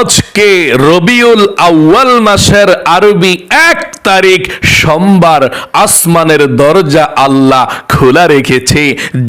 আজকে রবিউল আউয়াল মাসের আরবি এক তারিখ সোমবার আসমানের দরজা আল্লাহ খোলা রেখেছে।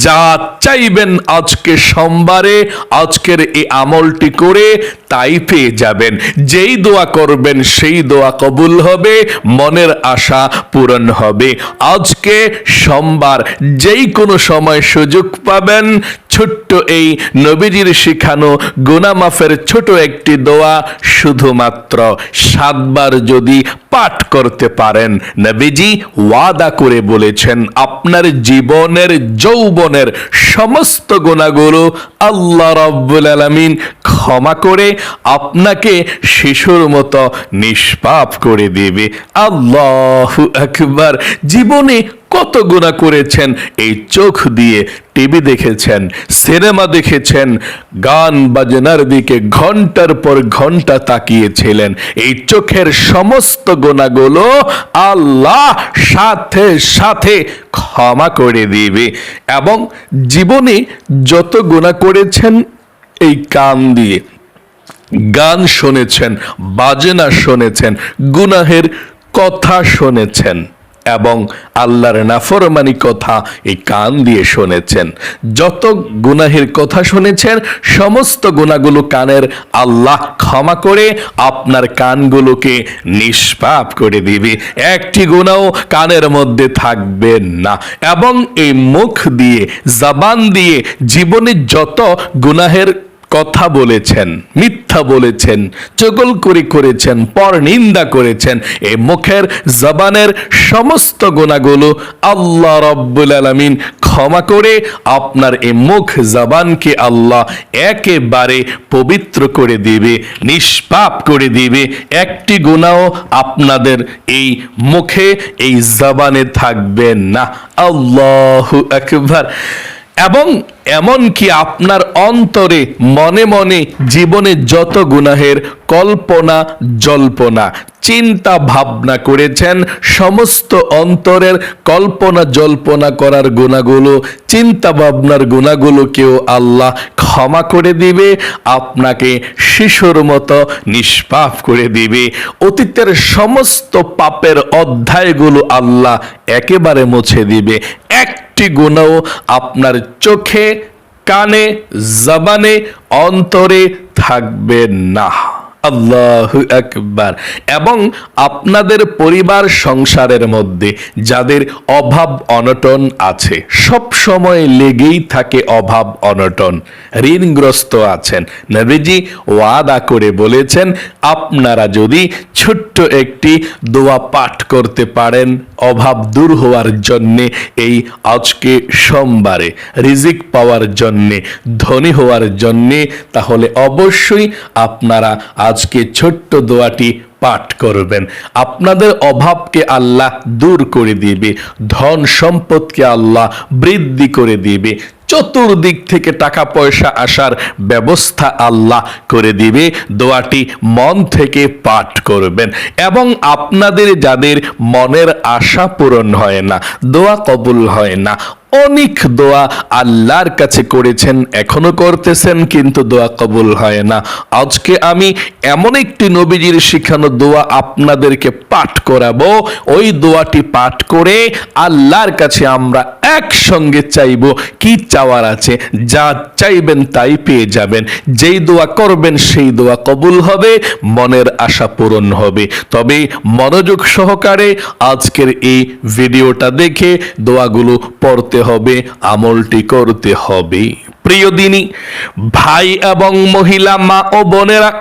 যা চাইবেন আজকে সোমবারে, আজকের এই আমলটি করে তাই পেয়ে যাবেন। যেই দোয়া করবেন, সেই দোয়া কবুল হবে, মনের আশা পূরণ হবে। আজকে সোমবার, যেই কোনো সময় সুযোগ পাবেন, ছোট্ট এই নবীজির শিখানো গুনামাফের ছোট একটি দোয়া শুধুমাত্র সাতবার যদি পাঠ করতে পারেন। নবীজি ওয়াদা করে বলেছেন, আপনার জীবনের, যৌবনের সমস্ত গুণাগুলো আল্লাহ রব্বুল আলামিন ক্ষমা করে আপনাকে শিশুর মতো নিষ্পাপ করে দেবে। আল্লাহ আকবার। জীবনে কত গুণা করেছেন? এই চোখ দিয়ে টিভি দেখেছেন, সিনেমা দেখেছেন, গান বাজনার দিকে ঘণ্টার পর ঘণ্টা তাকিয়েছিলেন। এই চোখের সমস্ত গুণাগুলো আল্লাহ সাথে সাথে ক্ষমা করে দিবে। এবং জীবনে যত গুণা করেছেন, এই কান দিয়ে গান শুনেছেন, বাজনা শুনেছেন, গুনাহের কথা শুনেছেন। এবং আল্লাহর নাফরমানি কথা এই কান দিয়ে শুনেছেন। যত গুনাহের কথা শুনেছেন, সমস্ত গুণাগুলো কানের আল্লাহ ক্ষমা করে আপনার কানগুলোকে নিষ্পাপ করে দিবে। একটি গুণাও কানের মধ্যে থাকবে না। এবং এই মুখ দিয়ে, জবান দিয়ে জীবনে যত গুনাহের কথা বলেছেন, মিথ্যা বলেছেন, চগল করে করেছেন, পর নিন্দা করেছেন এই মুখের জবানের সমস্ত গুণাগুলো আল্লাহ রব্বুল আলমিন ক্ষমা করে আপনার এই মুখ জবানকে আল্লাহ একেবারে পবিত্র করে দিবে, নিষ্পাপ করে দিবে। একটি গুণাও আপনাদের এই মুখে, এই জবানে থাকবে না। আল্লাহ একবার এবং এমনকি আপনার অন্তরে মনে মনে জীবনে যত গুনাহের কল্পনা, জল্পনা, চিন্তা ভাবনা করেছেন, সমস্ত অন্তরের কল্পনা, জল্পনা করার গুণাগুলো, চিন্তা ভাবনার গুণাগুলোকেও আল্লাহ ক্ষমা করে দিবে, আপনাকে শিশুর মতো নিষ্পাপ করে দিবে। অতীতের সমস্ত পাপের অধ্যায়গুলো আল্লাহ একেবারে মুছে দিবে। একটি গুণও আপনার চোখে কানে জবানে অন্তরে থাকবে না। আল্লাহ একবার এবং আপনাদের পরিবার সংসারের মধ্যে যাদের অভাব অনটন আছে, সব সময় লেগেই থাকে অভাব অনটন, ঋণগ্রস্ত আছেন। নবীজি ওয়াদা করে বলেছেন, আপনারা যদি ছোট্ট একটি দোয়া পাঠ করতে পারেন, অভাব দূর হওয়ার জন্যে, এই আজকে সোমবারে রিজিক পাওয়ার জন্যে, ধনী হওয়ার জন্যে, তাহলে অবশ্যই আপনারা আজকে ছোট্ট দোয়াটি পাঠ করবেন। আপনাদের অভাবকে আল্লাহ দূর করে দিবে, ধন সম্পদকে আল্লাহ বৃদ্ধি করে দিবে, চতুর্দিক থেকে টাকা পয়সা আসার ব্যবস্থা আল্লাহ করে দিবে। দোয়াটি মন থেকে পাঠ করবেন এবং আপনাদের যাদের মনের আশা পূরণ হয় না, দোয়া কবুল হয় না অনেক দোয়া আল্লাহর কাছে করেছেন, এখনও করতেছেন, কিন্তু দোয়া কবুল হয় না। আজকে আমি এমন একটি নবীজির শিখানো দোয়া আপনাদেরকে পাঠ করাবো। ওই দোয়াটি পাঠ করে আল্লাহর কাছে আমরা একসঙ্গে চাইব। কি চাওয়ার আছে? যা চাইবেন তাই পেয়ে যাবেন। যেই দোয়া করবেন, সেই দোয়া কবুল হবে, মনের আশা পূরণ হবে। তবে মনোযোগ সহকারে আজকের এই ভিডিওটা দেখে দোয়াগুলো পড়তে হবে, আমলটি করতে হবে। প্রিয় দিনী, ভাই এবং মহিলা, মা ও বোনেরা,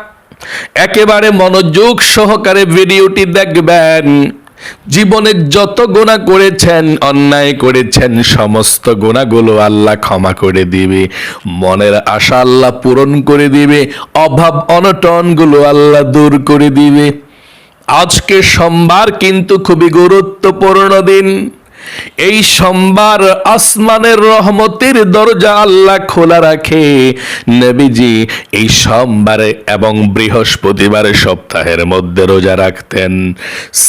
একেবারে মনোযোগ সহকারে ভিডিওটি দেখবেন। জীবনে যত গোনা করেছেন, অন্যায় করেছেন, সমস্ত গোনাগুলো আল্লাহ ক্ষমা করে দিবে। মনের আশা আল্লাহ পূরণ করে দিবে। অভাব অনটনগুলো আল্লাহ দূর করে দিবে। আজকে সোমবার কিন্তু খুবই গুরুত্বপূর্ণ দিন। এই সোমবার আসমানের রহমতের দরজা আল্লাহ খোলা রাখে। নবীজি এই সোমবারে এবং বৃহস্পতিবারে সপ্তাহের মধ্যে রোজা রাখতেন।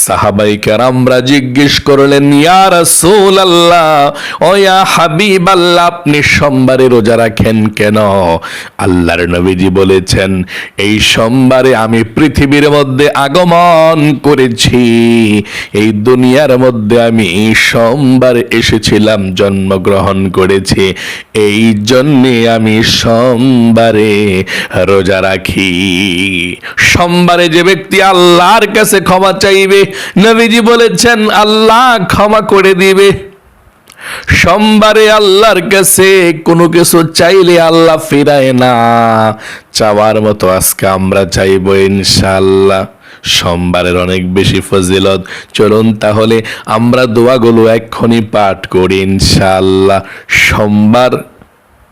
সাহাবাই আমরা জিজ্ঞেস করলেন, ইয়া রাসূল আল্লাহ ও ইয়া হাবিব আল্লাহ আপনি সোমবারে রোজা রাখেন কেন? আল্লাহর নবীজি বলেছেন, এই সোমবারে আমি পৃথিবীর মধ্যে আগমন করেছি। এই দুনিয়ার মধ্যে আমি সোমবার এসেছিলাম, জন্মগ্রহণ করেছি। এই জন্যে আমি সোমবারে রোজা রাখি। সোমবারে যে ব্যক্তি আল্লাহর কাছে ক্ষমা চাইবে, নবীজি বলেছেন, আল্লাহ ক্ষমা করে দিবে। সোমবারে আল্লাহর কাছে কোনো কিছু চাইলে আল্লাহ ফিরায় না। চাওয়ার মতো আজকে আমরা চাইব ইনশাল্লাহ সোমবারের অনেক বেশি ফজিলত। চলুন তাহলে আমরা দোয়াগুলো এক্ষুনি পাঠ করি ইনশাল্লাহ সোমবার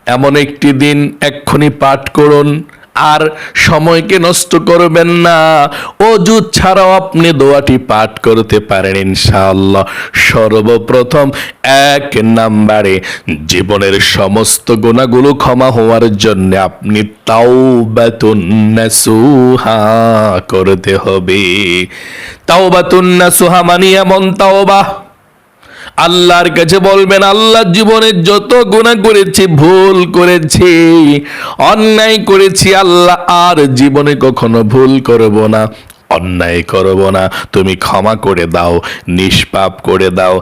এমন একটি দিন, এক্ষুনি পাঠ করুন। আর সময়কে নষ্ট করবেন না। অজু ছাড়াও আপনি দোয়াটি পাঠ করতে পারেন ইনশাআল্লাহ। সর্বপ্রথম এক নাম্বারে জীবনের সমস্ত গুণাগুলো ক্ষমা হওয়ার জন্য আপনি তাওবাতুন নাসুহা করতে হবে। তাওবাতুন নাসুহা মানে এমন তাওবা আল্লাহর কাছে বলবেন, আল্লাহ জীবনে যত গুণা করেছি, ভুল করেছি, অন্যায় করেছি, আল্লাহ আর জীবনে কখনো ভুল করব না, অন্যায় করব না। তুমি ক্ষমা করে দাও, নিষ্পাপ করে দাও।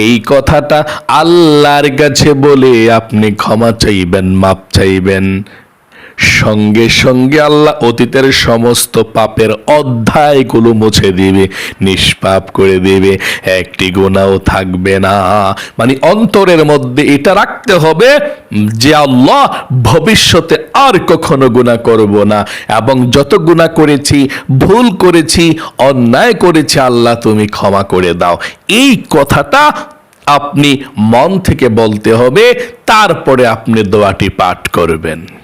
এই কথাটা আল্লাহর কাছে বলে আপনি ক্ষমা চাইবেন, মাপ চাইবেন। সঙ্গে সঙ্গে আল্লাহ অতীতের সমস্ত পাপের অধ্যায়গুলো মুছে দিবে, নিষ্পাপ করে দেবে, একটি গুণাও থাকবে না। মানে অন্তরের মধ্যে এটা রাখতে হবে যে আল্লাহ ভবিষ্যতে আর কখনো গুণা করব না। এবং যত গুণা করেছি, ভুল করেছি, অন্যায় করেছি, আল্লাহ তুমি ক্ষমা করে দাও। এই কথাটা আপনি মন থেকে বলতে হবে, তারপরে আপনি দোয়াটি পাঠ করবেন।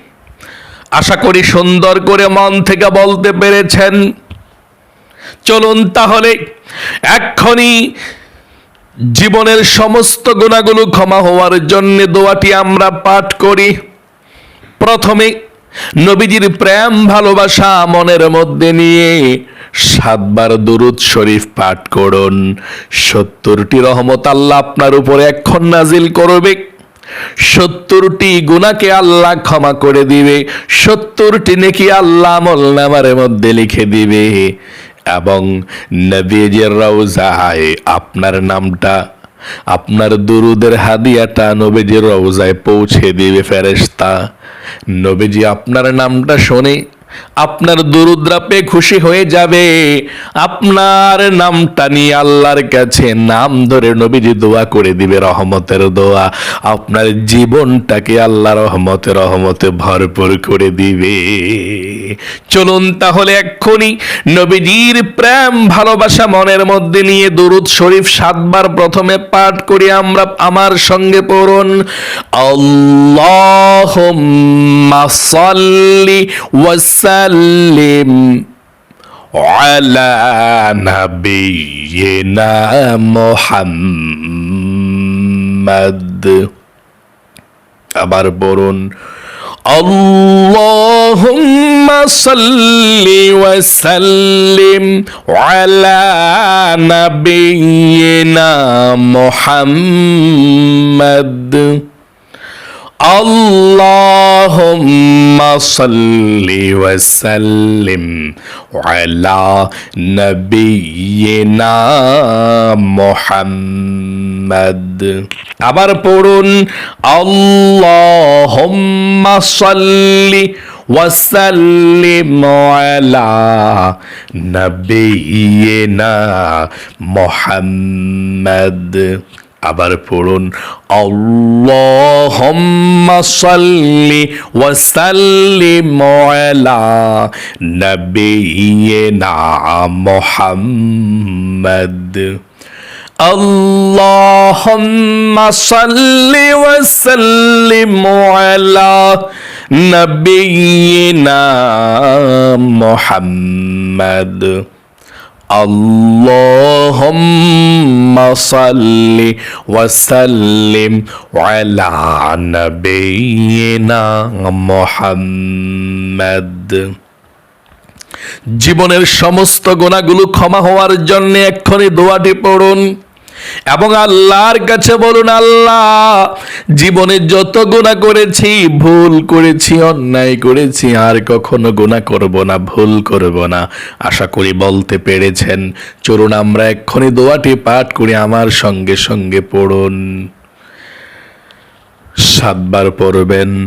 আশা করি সুন্দর করে মন থেকে বলতে পেরেছেন। চলুন তাহলে এক্ষুনি জীবনের সমস্ত গুণাগুলো ক্ষমা হওয়ার জন্য দোয়াটি আমরা পাঠ করি। প্রথমে নবীজির প্রেম ভালোবাসা মনের মধ্যে নিয়ে সাতবার দুরুদ শরীফ পাঠ করুন। সত্তরটি রহমত আল্লাহ আপনার উপরে এখন নাজিল করবে। সত্তরটি গুণাকে আল্লাহ ক্ষমা করে দিবে। সত্তরটি নেকি আল্লাহ আমল নামার মধ্যে লিখে দিবে। এবং নবীজের রওজায় আপনার নামটা, আপনার দুরুদের হাদিয়াটা নবীজির রওজায় পৌঁছে দিবে ফেরেশতা। নবীজি আপনার নামটা শোনে আপনার দরুদ্রা পেয়ে খুশি হয়ে যাবে। আপনার নামটা নিয়ে আল্লাহর কাছে নাম ধরে নবীজি দোয়া করে দিবে রহমতের দোয়া। আপনার জীবনটাকে আল্লাহ রহমতে রহমতে ভরপুর করে দিবে। চলুন তাহলে এক্ষুনি নবীজির প্রেম, ভালোবাসা মনের মধ্যে নিয়ে দুরুদ শরীফ সাতবার প্রথমে পাঠ করি আমরা আমার সঙ্গে পড়ুন। আল্লাহ সাল্লি ওয়াসাল্লিম على نبينا محمد আবার বলুন اللهم صل وسلم على نبينا محمد اللهم صل وسلم على نبينا محمد আবার পড়ুন اللهم صل وسلم على نبينا محمد আবার পড়ুন আল্লাহুম্মা সাল্লি ওয়া সাল্লিম আলা নাবিয়িনা মুহাম্মদ اللهم صل وسلم على نبينا محمد اللهم صل وسلم على نبينا محمد জীবনের সমস্ত গোনাগুলো ক্ষমা হওয়ার জন্য এক্ষুনি দোয়াটি পড়ুন এবং আল্লাহর কাছে বলুন, আল্লাহ, জীবনে যত গুণা করেছি, ভুল করেছি, অন্যায় করেছি, আর কখনো গুণা করব না, ভুল করব না। আশা করি বলতে পেরেছেন। চলুন আমরা এক্ষুনি দোয়াটি পাঠ করি, আমার সঙ্গে সঙ্গে পড়ুন। সাতবার পড়বেন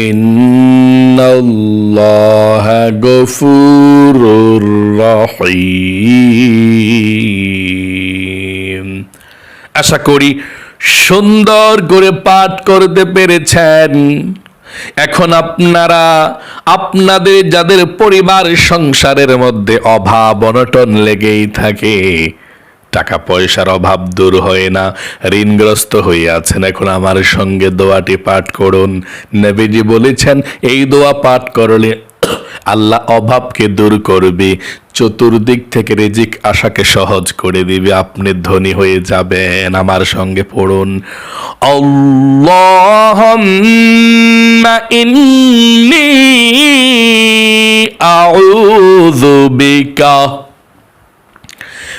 إن الله غفور رحيم আশা করি সুন্দর করে পাঠ করতে পেরেছেন এখন আপনারা আপনাদের যাদের পরিবার সংসারের মধ্যে অভাব অনটন লেগেই থাকে টাকা পয়সার অভাব দূর হয় না। ঋণগ্রস্ত হয়ে আছেন এখন আমার সঙ্গে দোয়াটি পাঠ করুন। নবীজি বলেছেন, এই দোয়া পাঠ করলে আল্লাহ অভাবকে দূর করবে। চতুর্দিক থেকে রিজিক আশাকে সহজ করে দিবে। আপনি ধনী হয়ে যাবেন। আমার সঙ্গে পড়ুন। আল্লাহুম্মা আউযু বিকা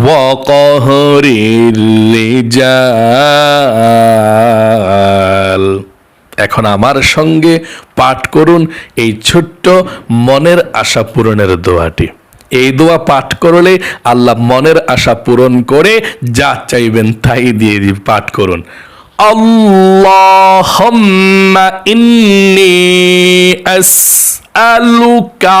وقهر الرجال এখন আমার সঙ্গে পাঠ করুন এই ছোট্ট মনের আশা পূরণের দোয়াটি এই দোয়া পাঠ করলে আল্লাহ মনের আশা পূরণ করে যা চাইবেন তাই দিয়ে দি পাঠ করুন আল্লাহুম্মা ইন্নী আসআলুকা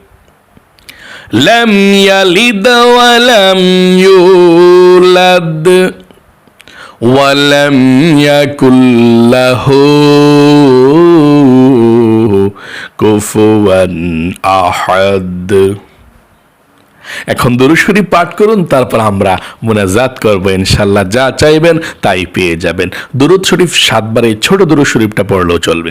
لم يلد ولم يولد ولم يكن له كفوا احد এখন দুরুশরীফ পাঠ করুন তারপর আমরা মোনাজাত করবো ইনশাল্লাহ যা চাইবেন তাই পেয়ে যাবেন দুরুদ শরীফ সাতবার এই ছোট দুরুদ শরীফটা পড়লেও চলবে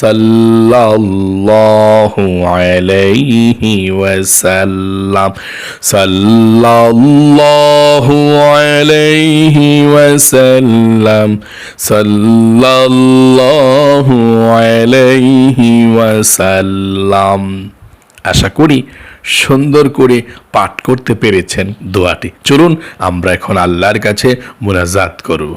সাল্লাল্লাহু আলাইহি ওয়াসাল্লাম। সাল্লাল্লাহু আলাইহি ওয়াসাল্লাম। সাল্লাল্লাহু আলাইহি ওয়াসাল্লাম। আশা করি সুন্দর করে পাঠ করতে পেরেছেন দোয়াটি। চলুন, আমরা এখন আল্লাহর কাছে মুনাজাত করব।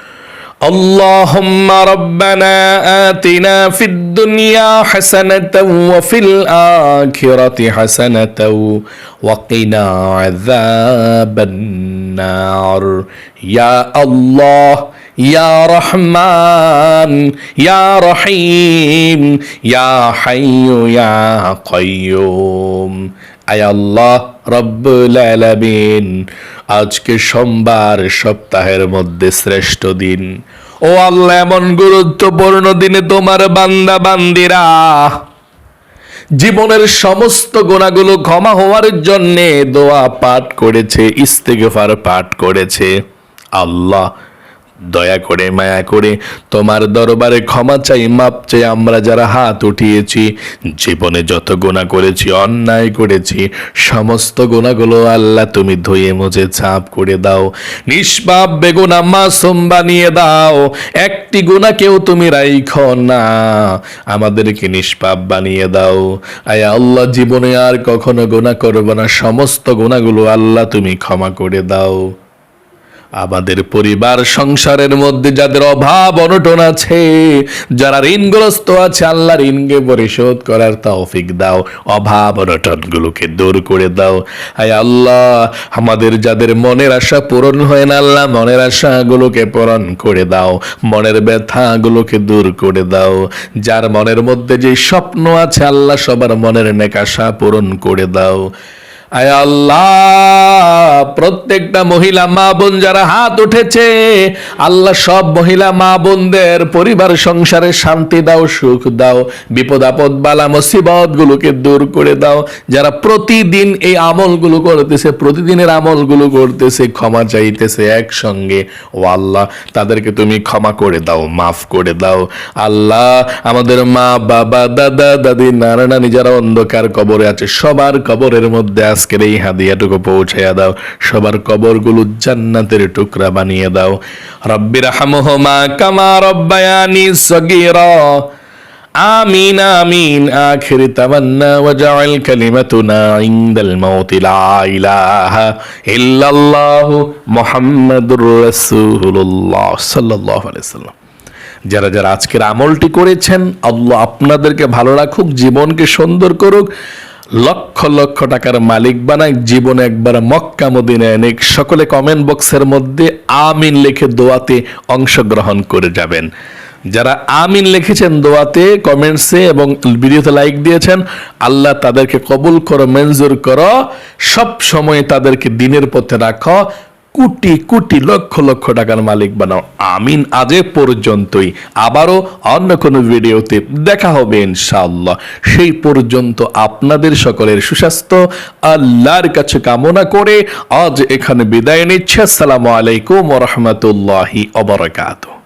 اللهم ربنا آتنا في الدنيا حسنة وفي الآخرة حسنة وقنا عذاب النار. يا الله يا رحمن يا رحيم يا حي يا قيوم. أي الله আজকে সোমবার, সপ্তাহের মধ্যে শ্রেষ্ঠ দিন। ও আল্লাহ, এমন গুরুত্বপূর্ণ দিনে তোমার বান্দা, বান্দিরা। জীবনের সমস্ত গোনাগুলো ক্ষমা হওয়ার জন্যে দোয়া পাঠ করেছে, ইস্তেগফার পাঠ করেছে। আল্লাহ দয়া করে মায়া করে তোমার দরবারে ক্ষমা চাই, মাপ চাই, আমরা যারা হাত উঠিয়েছি, জীবনে যত গোনা করেছি, অন্যায় করেছি, সমস্ত গোনাগুলো আল্লাহ তুমি ধুয়ে মুছে ছাপ করে দাও। নিষ্পাপ বেগুনা মাসুম বানিয়ে দাও। একটি গুণাকেও তুমি রাইখ না। আমাদেরকে নিষ্পাপ বানিয়ে দাও। আয় আল্লাহ, জীবনে আর কখনো গোনা করব না। সমস্ত গুণাগুলো আল্লাহ তুমি ক্ষমা করে দাও। আমাদের পরিবার সংসারের মধ্যে যাদের অভাব, অনটন আছে, যারা ঋণগ্রস্ত আছে আল্লাহ ঋণকে পরিশোধ করার তৌফিক দাও, অভাব, অনটনগুলোকে দূর করে দাও। হায় আল্লাহ, আমাদের যাদের মনের আশা পূরণ হয় না, আল্লাহ মনের আশাগুলোকে পূরণ করে দাও, মনের ব্যথাগুলোকে দূর করে দাও। যার মনের মধ্যে যে স্বপ্ন আছে, আল্লাহ সবার মনের নেক আশা পূরণ করে দাও। আয় আল্লাহ, প্রত্যেকটা মহিলা মা বোন যারা হাত উঠেছে, আল্লাহ সব মহিলা মা বোনদের পরিবার সংসারে শান্তি দাও, সুখ দাও, বিপদ আপদ, বালা মুসিবত গুলোকে দূর করে দাও। যারা প্রতিদিন এই আমলগুলো করতেছে, প্রতিদিনের আমলগুলো করতেছে, ক্ষমা চাইতেছে একসঙ্গে, ও আল্লাহ, তাদেরকে তুমি ক্ষমা করে দাও, মাফ করে দাও। আল্লাহ, আমাদের মা, বাবা, দাদা, দাদি, নানা, নানি যারা অন্ধকার কবরে আছে, সবার কবরের মধ্যে আজকের এই হাদিয়াটুকু পৌঁছাইয়া দাও সবার কবরগুলো জান্নাতের টুকরা বানিয়ে দাও রব্বির হামহমা কামা রব্বায়ানি সগীরা آمين آمين آخر تمنى وجعل كلمتنا عند الموت لا إله إلا الله محمد رسول الله صلى الله عليه وسلم যারা যারা আজকের আমলটি করেছেন আল্লাহ আপনাদেরকে ভালো রাখুক জীবনকে সুন্দর করুক লক্ষ লক্ষ টাকার মালিক বানায় জীবনে একবার মক্কা মদিনায় অনেক সকলে কমেন্ট বক্সের মধ্যে আমিন লিখে দোয়াতে অংশগ্রহণ করে যাবেন। যারা আমিন লিখেছেন দোয়াতে কমেন্টসে এবং ভিডিওতে লাইক দিয়েছেন, আল্লাহ তাদেরকে কবুল করো, মঞ্জুর করো। সব সময় তাদেরকে দিনের পথে রাখো। কোটি কোটি লক্ষ লক্ষ টাকার মালিক বানাও। আমিন আজে পর্যন্তই। আবারও অন্য কোনো ভিডিওতে দেখা হবে ইনশাআল্লাহ। সেই পর্যন্ত আপনাদের সকলের সুস্বাস্থ্য, আল্লাহর কাছে কামনা করে আজ এখানে বিদায় নিচ্ছে। আসসালামু আলাইকুম রহমতুল্লাহি অবরাকাতুহ